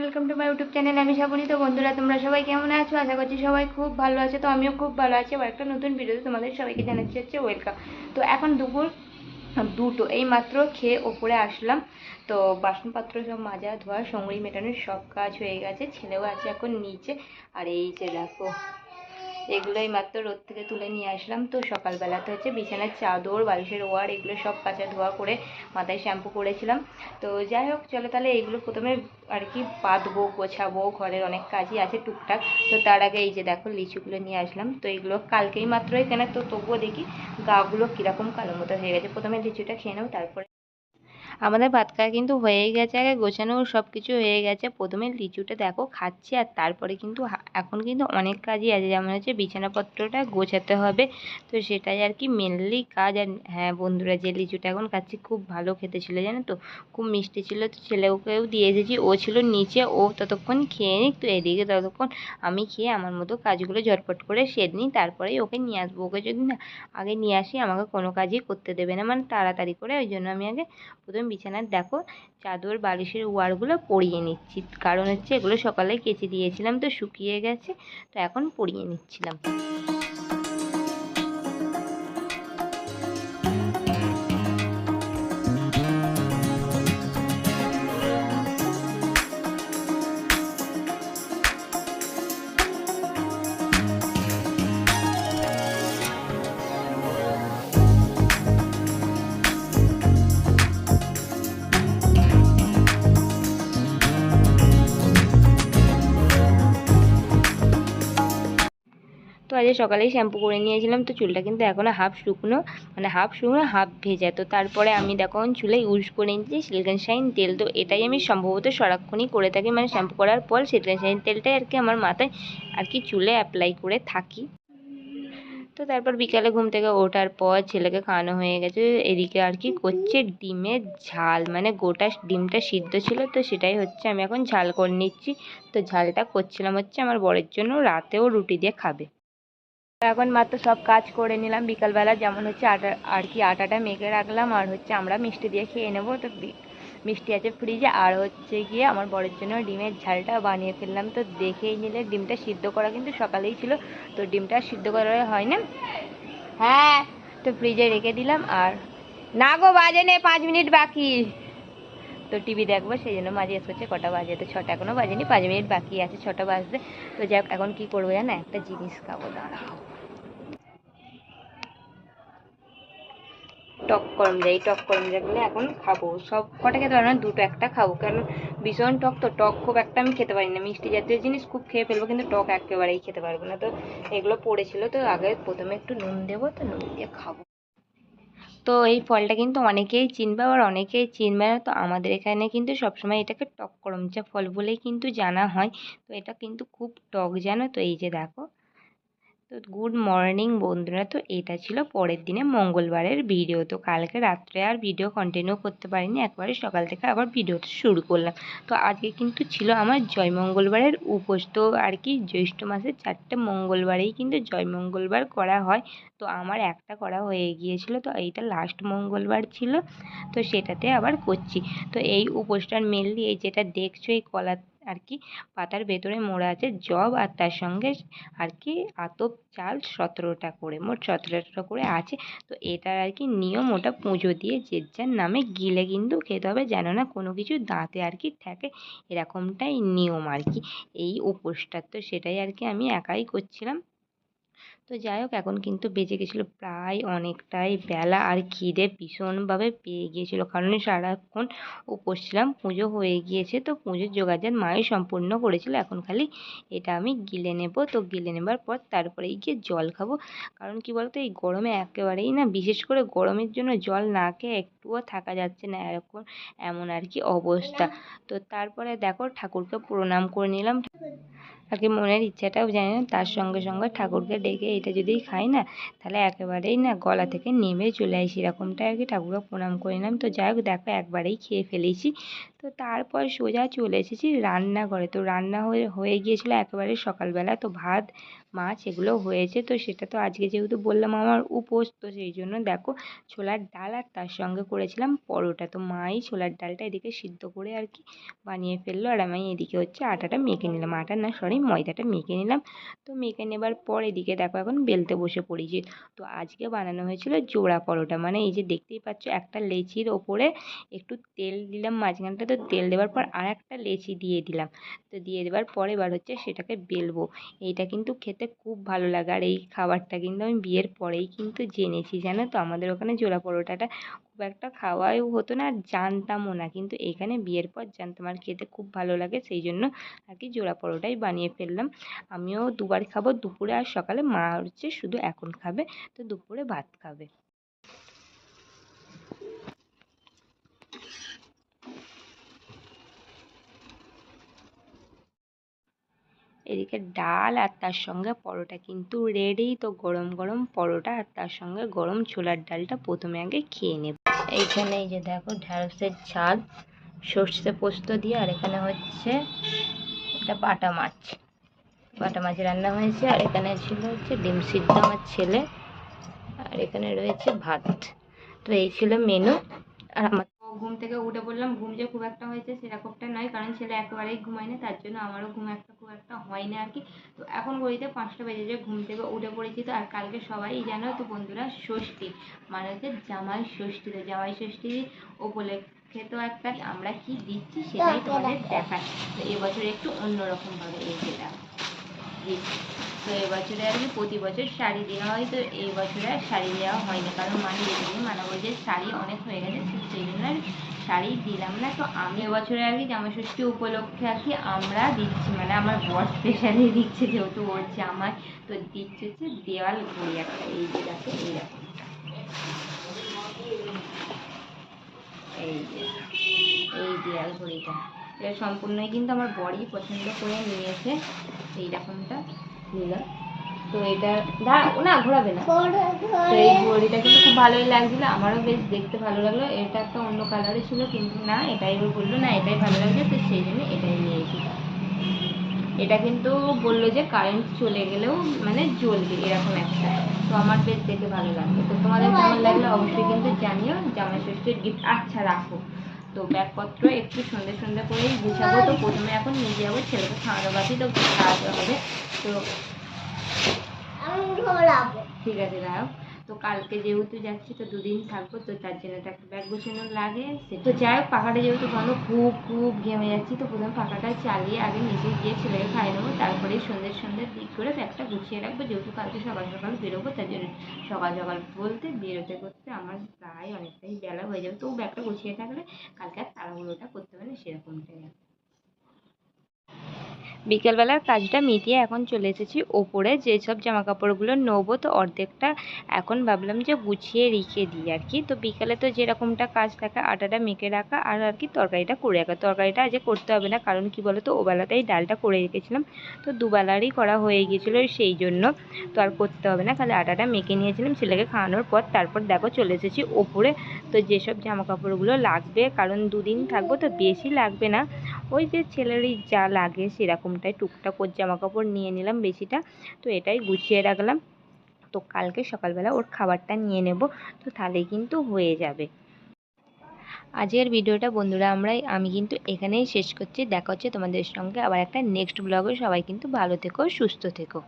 Welcome to YouTube channel আমি তো বন্ধুরা, তোমরা সবাই কেমন আছো? আশা করছি সবাই খুব ভালো আছে। তো আমিও খুব ভালো আছি। আবার একটা নতুন ভিডিওতে তোমাদের সবাইকে জানাচ্ছি হচ্ছে ওয়েলকাম তো এখন দুপুর দুটো। এই মাত্র খেয়ে ওপরে আসলাম। তো বাসনপত্র সব মাজা ধোয়া, সঙ্গড়ি মেটানোর সব কাজ হয়ে গেছে। ছেলেও আছে এখন নিচে। আর এই যে দেখো এগুলোই মাত্র রোদ থেকে তুলে নিয়ে আসলাম। তো সকালবেলাতে হচ্ছে বিছানার চাদর, বালিশের ওয়ার এগুলো সব কাচা ধোয়া করে মাথায় শ্যাম্পু করেছিলাম। তো যাই হোক, চলো তাহলে এইগুলো প্রথমে আর কি পাতবো, গোছাবো, ঘরের অনেক কাজই আছে টুকটাক। তো তার আগে এই যে দেখো লিচুগুলো নিয়ে আসলাম। তো এগুলো কালকেই মাত্রই কেনা। তো তবুও দেখি গাগুলো কীরকম কালো মতো হয়ে গেছে। প্রথমে লিচুটা খেয়ে নেব তারপরে আমাদের ভাত খাওয়া কিন্তু হয়েই গেছে, আগে গোছানো সব কিছু হয়ে গেছে। প্রথমে লিচুটা দেখো খাচ্ছি আর তারপরে কিন্তু এখন কিন্তু অনেক কাজই আছে। যেমন হচ্ছে বিছানাপত্রটা গোছাতে হবে। তো সেটাই আর কি মেনলি কাজ। আর হ্যাঁ বন্ধুরা, যে লিচুটা এখন খাচ্ছি খুব ভালো খেতে ছিল, জানো তো? খুব মিষ্টি ছিল। তো ছেলেকেও দিয়ে এসেছি। ও ছিল নিচে, ও ততক্ষণ খেয়ে নিক। তো এদিকে ততক্ষণ আমি খেয়ে আমার মতো কাজগুলো ঝটপট করে সেরে নিই। তারপরেই ওকে নিয়ে আসব। ওকে যদি না আগে নিয়ে আসি, আমাকে কোনো কাজই করতে দেবে না। মানে তাড়াতাড়ি করে। ওই জন্য আমি আগে প্রথমে বিছানার দেখো চাদর, বালিশের ওয়ারগুলো পরিয়ে নিচ্ছি। কারণ হচ্ছে এগুলো সকালে কেচে দিয়েছিলাম, তো শুকিয়ে গেছে, তো এখন পরিয়ে নিচ্ছিলাম। আজকে সকালেই শ্যাম্পু করে নিয়েছিলাম, তো চুলটা কিন্তু এখনও হাফ শুকনো মানে হাফ শুকনো হাফ ভেজা। তো তারপরে আমি দেখুন চুলে ইউজ করে নিচ্ছি সিল্কেন শাইন তেল। তো এটাই আমি সম্ভবত সারাক্ষণই করে থাকি মানে শ্যাম্পু করার পর সিল্কেন শাইন তেলটাই আর কি আমার মাথায় আর কি চুলে অ্যাপ্লাই করে থাকি। তো তারপর বিকালে ঘুম থেকে ওঠার পর ছেলেকে খাওয়ানো হয়ে গেছে, এদিকে আর কি করছে ডিমের ঝাল মানে গোটা ডিমটা সিদ্ধ ছিল, তো সেটাই হচ্ছে আমি এখন ঝাল করে নিচ্ছি। তো ঝালটা করছিলাম হচ্ছে আমার বরের জন্য, রাতেও রুটি দিয়ে খাবে। এখন মাত্র সব কাজ করে নিলাম। বিকালবেলা যেমন হচ্ছে আটা, আর কি আটাটা মেখে রাখলাম, আর হচ্ছে আমরা মিষ্টি দিয়ে খেয়ে নেব। তো মিষ্টি আছে ফ্রিজে আর হচ্ছে গিয়ে আমার বরের জন্য ডিমের ঝালটা বানিয়ে ফেললাম। তো দেখেই নিলে ডিমটা সিদ্ধ করা কিন্তু সকালেই ছিল, তো ডিমটা সিদ্ধ করা হয় না। হ্যাঁ তো ফ্রিজে রেখে দিলাম, আর না গো, বাজে নে পাঁচ মিনিট বাকি। তো টিভি দেখব, সেই জন্য মাঝে এসেছে কটা বাজে, তো ছটা এখনও বাজেনি, পাঁচ মিনিট বাকি আছে, ছটা বাজতে। তো যাক, এখন কি করব জানো, একটা জিনিস খাব, দাঁড়াও। টক করম যাই টক করম যেগুলো এখন খাব। সব কটা খেতে পারব না, দুটো একটা খাব। কারণ ভীষণ টক তো, টক খুব একটা আমি খেতে পারি না। মিষ্টি জাতীয় জিনিস খুব খেয়ে ফেলব, কিন্তু টক একেবারেই খেতে পারব না। তো এগুলো পড়েছিল, তো আগে প্রথমে একটু নুন দেবো, তো নুন দিয়ে খাব। তো এই ফলটা কিন্তু অনেকেই চিনবে, আবার অনেকেই চিনবে না। তো আমাদের এখানে কিন্তু সবসময় এটাকে টক করমচা ফল বলেই কিন্তু জানা হয়। তো এটা কিন্তু খুব টক জানো, তো এই যে দেখো। তো গুড মর্নিং বন্ধুরা, তো এটা ছিল পরের দিনে মঙ্গলবারের ভিডিও তো কালকে রাত্রে আর ভিডিও কন্টিনিউ করতে পারিনি একবারে সকাল থেকে আবার ভিডিওটা শুরু করলাম। তো আজকে কিন্তু ছিল আমার জয় মঙ্গলবারের উপোস। তো আর কি, জ্যৈষ্ঠ মাসের চারটে মঙ্গলবারেই কিন্তু জয় মঙ্গলবার করা হয়। তো আমার একটা করা হয়ে গিয়েছিল, তো এইটা লাস্ট মঙ্গলবার ছিল। তো সেটাতে আবার করছি। তো এই উপোসটার মেনলি এই যেটা দেখছ, এই কলা আর কি পাতার ভেতরে মোড়া আছে, জব আর তার সঙ্গে আর কি আতপ চাল সতেরোটা করে, মোট সতেরোটা করে আছে। তো এটার আর কি নিয়ম, ওটা পুজো দিয়ে যে যার নামে গিলে কিন্তু খেতে হবে, যেন না কোনো কিছু দাঁতে আর কি থাকে, এরকমটাই নিয়ম আর কি এই উপোসটার তো সেটাই আর কি আমি একাই করছিলাম। তো যাই হোক এখন কিন্তু বেজে গেছিল প্রায় অনেকটাই বেলা আর খিদে ভীষণভাবে পেয়ে গিয়েছিল। কারণ সারাক্ষণ উপোস ছিলাম, পুজো হয়ে গিয়েছে তো পুজোর যোগাযোগ মাই সম্পূর্ণ করেছিল। এখন খালি এটা আমি গিলে নেব। তো গিলে নেবার পর তারপরেই গিয়ে জল খাব। কারণ কি বলতো, এই গরমে একেবারেই না, বিশেষ করে গরমের জন্য জল না খেয়ে একটুও থাকা যাচ্ছে না এরকম, এমন আর কি অবস্থা। তো তারপরে দেখো ঠাকুরকে প্রণাম করে নিলাম। আর কি মনের ইচ্ছাটাও জানি না তার সঙ্গে সঙ্গে ঠাকুরকে ডেকে এটা যদি খাই না, তাহলে একেবারেই না গলা থেকে নেমে চলে আসি। এরকমটা আর কি ঠাকুরকে প্রণাম করে নিলাম। তো যাই হোক, দেখো একবারেই খেয়ে ফেলেছি। তো তারপর সোজা চলে এসেছি রান্নাঘরে। তো রান্না হয়ে হয়ে গিয়েছিল একেবারে সকালবেলা। তো ভাত মাছ, এগুলো হয়েছে। তো সেটা তো আজকে যেহেতু বললাম আমার উপোস, তো সেই জন্য দেখো ছোলার ডাল আর তার সঙ্গে করেছিলাম পরোটা। তো মাই ছোলার ডালটা এদিকে সিদ্ধ করে আর কি বানিয়ে ফেলল। আর আমি এদিকে হচ্ছে আটাটা মেখে নিলাম। আটা না সরি ময়দাটা মেখে নিলাম। তো মেখে নেবার পর এদিকে দেখো এখন বেলতে বসে পড়েছি। তো আজকে বানানো হয়েছিল জোড়া পরোটা। মানে এই যে দেখতেই পাচ্ছ একটা লেচির ওপরে একটু তেল দিলাম মাঝখানটা তো তেল দেওয়ার পর আর একটা লেচি দিয়ে দিলাম। তো দিয়ে দেওয়ার পরে এবার হচ্ছে সেটাকে বেলবো। এইটা কিন্তু খেতে খুব ভালো লাগে। আর এই খাবারটা কিন্তু আমি বিয়ের পরেই কিন্তু জেনেছি, জানো তো? আমাদের ওখানে জোড়া পরোটাটা খুব একটা খাওয়াও হতো না আর জানতামও না। কিন্তু এখানে বিয়ের পর জানতাম আর খেতে খুব ভালো লাগে, সেই জন্য আর কি জোড়া পরোটাই বানিয়ে ফেললাম। আমিও দুবার খাব দুপুরে আর সকালে মা হচ্ছে শুধু এখন খাবে, তো দুপুরে ভাত খাবে। এদিকে ডাল আর তার সঙ্গে পরোটা। কিন্তু রেডি তো গরম গরম পরোটা আর তার সঙ্গে গরম ছোলার ডালটা প্রথমে আগে খেয়ে নেব। এইখানে এই যে দেখো ঢ্যাঁড়সের ঝাল সর্ষে পোস্ত দিয়ে আর এখানে হচ্ছে এটা বাটা মাছ। বাটা মাছ রান্না হয়েছে আর এখানে ছিল হচ্ছে ডিম সিদ্ধ আমার ছেলে। আর এখানে রয়েছে ভাত। তো এই ছিল মেনু আর আমার ঘুম থেকে উঠে পড়লাম। ঘুম যে খুব একটা হয়েছে সেরকমটা নয়, কারণ ছেলে একেবারেই ঘুমায় না, তার জন্য আমারও ঘুম একটা খুব একটা হয় আর কি। তো এখন ঘড়িতে পাঁচটা বেজে যায় ঘুম থেকে উঠে পড়েছি তো, আর কালকে সবাই জানো তো বন্ধুরা ষষ্ঠী মানে হচ্ছে জামাই ষষ্ঠী। তো জামাই ষষ্ঠী উপলক্ষে তো একটা আমরা কি দিচ্ছি সেটাই তোমাদের দেখায় তো এবছর একটু অন্যরকম ভাবে এই যেটা দিচ্ছি। তো এবছরে আর কি প্রতি বছর শাড়ি দেওয়া হয়, তো এই বছরে আর শাড়ি দেওয়া হয়নি। কারণ মানে যেদিন মানা বলে যে শাড়ি অনেক হয়ে গেছে সেই জন্য আর শাড়ি দিলাম না। তো আমি এবছরে আর কি জামা ষষ্ঠী উপলক্ষে আর কি আমরা দিচ্ছি মানে আমার বর স্পেশালি দিচ্ছে যেহেতু ওর জামাই তো দিচ্ছে হচ্ছে দেওয়াল ঘড়ি একটা এই যে দেখো, এই যে, এই দেওয়াল ঘড়িটা। এটা সম্পূর্ণই কিন্তু আমার বরই পছন্দ করে নিয়েছে, এই রকমটা। নিলাম। তো এটা না ঘোরাবে না। তো এই ঘড়িটা কিন্তু খুব ভালোই লাগছিল আমারও বেশ দেখতে ভালো লাগল। এটা একটা অন্য কালারে ছিল কিন্তু না এটাই ও বলল না এটাই ভালো লাগছে তো সেই জন্য এটাই নিয়েছি এটা কিন্তু বলল যে কারেন্ট চলে গেলেও মানে জ্বলবে এরকম একটা। তো আমার বেশ দেখে ভালো লাগল। তো তোমাদের কেমন লাগল অবশ্যই কিন্তু জানিও জামাই ষষ্ঠীর গিফট আচ্ছা রাখো। তো ব্যাগপত্র একটু সন্ধে সন্ধে করেই গুছাবো। তো প্রথমে এখন নিয়ে যাব ছেলেকে খাওয়ানো বাকি তো খাওয়াতে হবে। তো ঠিক আছে দাঁড়াও তো কালকে যেহেতু যাচ্ছি, তো দুদিন থাকব, তো তার জন্য তো একটা ব্যাগ গোছানো লাগে। তো যাই হোক পাখাটা যেহেতু বন্ধ খুব খুব ঘেমে যাচ্ছি, তো প্রথমে পাখাটা চালিয়ে আগে নিচে গিয়ে ছেলেকে খাইয়ে নেব, তারপরে সন্ধ্যের সন্ধ্যের দিক করে ব্যাগটা গুছিয়ে রাখব। যেহেতু কালকে সকাল সকাল বেরোবো, তার জন্য সকাল সকাল বলতে বেরোতে করতে আমার প্রায় অনেকটাই বেলা হয়ে যাবে। তো ব্যাগটা গুছিয়ে থাকলে কালকে আর তাড়াহুড়োটা করতে হবে না, সেরকমটাই বিকেলবেলার কাজটা মিটিয়ে এখন চলে এসেছি ওপরে। যেসব জামা কাপড়গুলো নেব তো অর্ধেকটা এখন ভাবলাম যে গুছিয়ে রেখে দিই আর কি। তো বিকালে তো যেরকমটা কাজ থাকে, আটাটা মেখে রাখা আর আর কি তরকারিটা করে রাখা। তরকারিটা আজকে করতে হবে না, কারণ কি বলো তো ওবেলাতেই ডালটা করে রেখেছিলাম। তো দুবেলারই করা হয়ে গিয়েছিল সেই জন্য। তো আর করতে হবে না, খালি আটাটা মেখে নিয়েছিলাম ছেলেকে খাওয়ানোর পর। তারপর দেখো চলে এসেছি ওপরে। তো যেসব জামা কাপড়গুলো লাগবে, কারণ দুদিন থাকব তো বেশি লাগবে না। ওই যে ছেলেরই যা লাগে সেরকমটাই টুকটাক ওর জামা কাপড় নিয়ে নিলাম বেশিটা। তো এটাই গুছিয়ে রাখলাম। তো কালকে সকালবেলা ওর খাবারটা নিয়ে নেব। তো তাহলেই কিন্তু হয়ে যাবে। আজকের ভিডিওটা বন্ধুরা আমরা আমি কিন্তু এখানেই শেষ করছি। দেখা হচ্ছে তোমাদের সঙ্গে আবার একটা নেক্সট ব্লগে সবাই কিন্তু ভালো থেকো, সুস্থ থেকো।